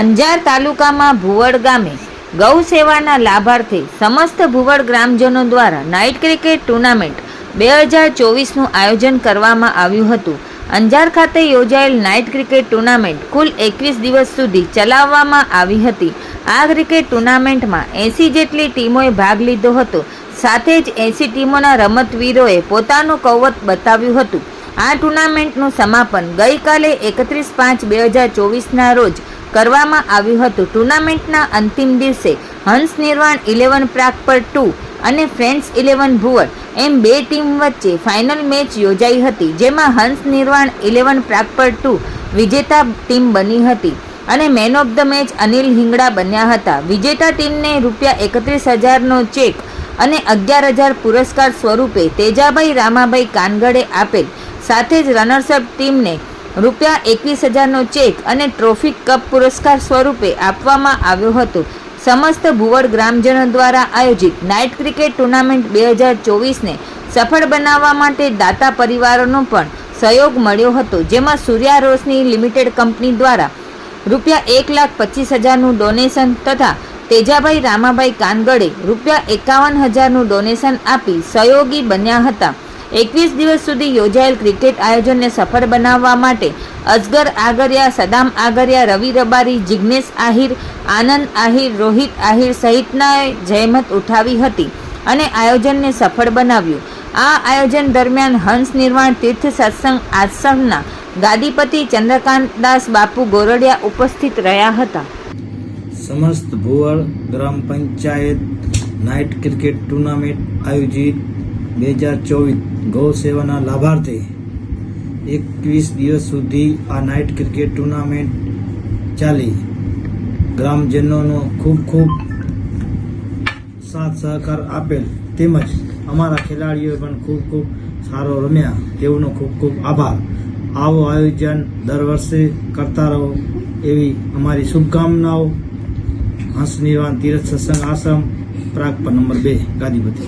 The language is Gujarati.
અંજાર તાલુકામાં ભુવડ ગામે ગૌ સેવાના લાભાર્થે સમસ્ત ભુવડ ગ્રામજનો દ્વારા નાઇટ ક્રિકેટ ટુર્નામેન્ટ બે હજાર ચોવીસનું આયોજન કરવામાં આવ્યું હતું. અંજાર ખાતે યોજાયેલ નાઇટ ક્રિકેટ ટુર્નામેન્ટ કુલ એકવીસ દિવસ સુધી ચલાવવામાં આવી હતી. આ ક્રિકેટ ટુર્નામેન્ટમાં એંસી જેટલી ટીમોએ ભાગ લીધો હતો. સાથે જ એંસી ટીમોના રમતવીરોએ પોતાનું કૌવત બતાવ્યું હતું. આ ટુર્નામેન્ટનું સમાપન ગઈકાલે એકત્રીસ પાંચ બે હજાર ચોવીસના રોજ કરવામાં આવ્યું હતું. ટુર્નામેન્ટના અંતિમ દિવસે હંસ નિર્વાણ ઇલેવન પ્રાગપર ટુ અને ફ્રેન્ડ્સ ઇલેવન ભુવર એમ બે ટીમ વચ્ચે ફાઇનલ મેચ યોજાઈ હતી, જેમાં હંસ નિર્વાણ ઇલેવન પ્રાગપર ટુ વિજેતા ટીમ બની હતી અને man of the match Anil Hingda બન્યા હતા. વિજેતા ટીમને રૂપિયા એકત્રીસ હજારનો ચેક અને અગિયાર હજાર પુરસ્કાર સ્વરૂપે તેજાભાઈ રામાભાઈ કાનગડે આપેલ. સાથે જ રનર્સઅપ ટીમને રૂપિયા એકવીસ હજારનો ચેક અને ટ્રોફી કપ પુરસ્કાર સ્વરૂપે આપવામાં આવ્યો હતો. સમસ્ત ભુવડ ગ્રામજનો દ્વારા આયોજિત નાઇટ ક્રિકેટ ટુર્નામેન્ટ બે હજાર ચોવીસને સફળ બનાવવા માટે દાતા પરિવારોનો પણ સહયોગ મળ્યો હતો, જેમાં સૂર્યા રોશની લિમિટેડ કંપની દ્વારા રૂપિયા એક લાખ પચીસ હજારનું ડોનેશન તથા તેજાભાઈ રામાભાઈ કાનગડે રૂપિયા એકાવન હજારનું ડોનેશન આપી સહયોગી બન્યા હતા. એકવીસ દિવસ સુધી યોજાયેલ ક્રિકેટ આયોજનને સફળ બનાવવા માટે અસગર આગરિયા, સદામ આગરિયા, રવિ રબારી, જિગ્નેશ આહિર, આનંદ આહિર, રોહિત આહિર સહિતનાએ જહેમત ઉઠાવી હતી અને આયોજનને સફળ બનાવ્યું. આ આયોજન દરમિયાન હંસ નિર્વાણ તીર્થ સત્સંગ આશ્રમના ગાદીપતિ ચંદ્રકાંત દાસ બાપુ ગોરડિયા ઉપસ્થિત રહ્યા હતા. સમસ્ત ભુવળ ગ્રામ પંચાયત નાઇટ ક્રિકેટ ટુર્નામેન્ટ આયોજિત બે હજાર ચોવીસ ગૌ સેવાના લાભાર્થે એકવીસ દિવસ સુધી આ નાઇટ ક્રિકેટ ટુર્નામેન્ટ ચાલી. ગ્રામજનોનો ખૂબ ખૂબ સાથ સહકાર આપેલ તેમજ અમારા ખેલાડીઓએ પણ ખૂબ ખૂબ સારો રમ્યા. તેઓનો ખૂબ ખૂબ આભાર. આવો આયોજન દર વર્ષે કરતા રહો એવી અમારી શુભકામનાઓ. હંસ નિર્વાણ તીરથ સત્સંગ આશ્રમ પ્રાગ પર નંબર બે, ગાદીપતિ.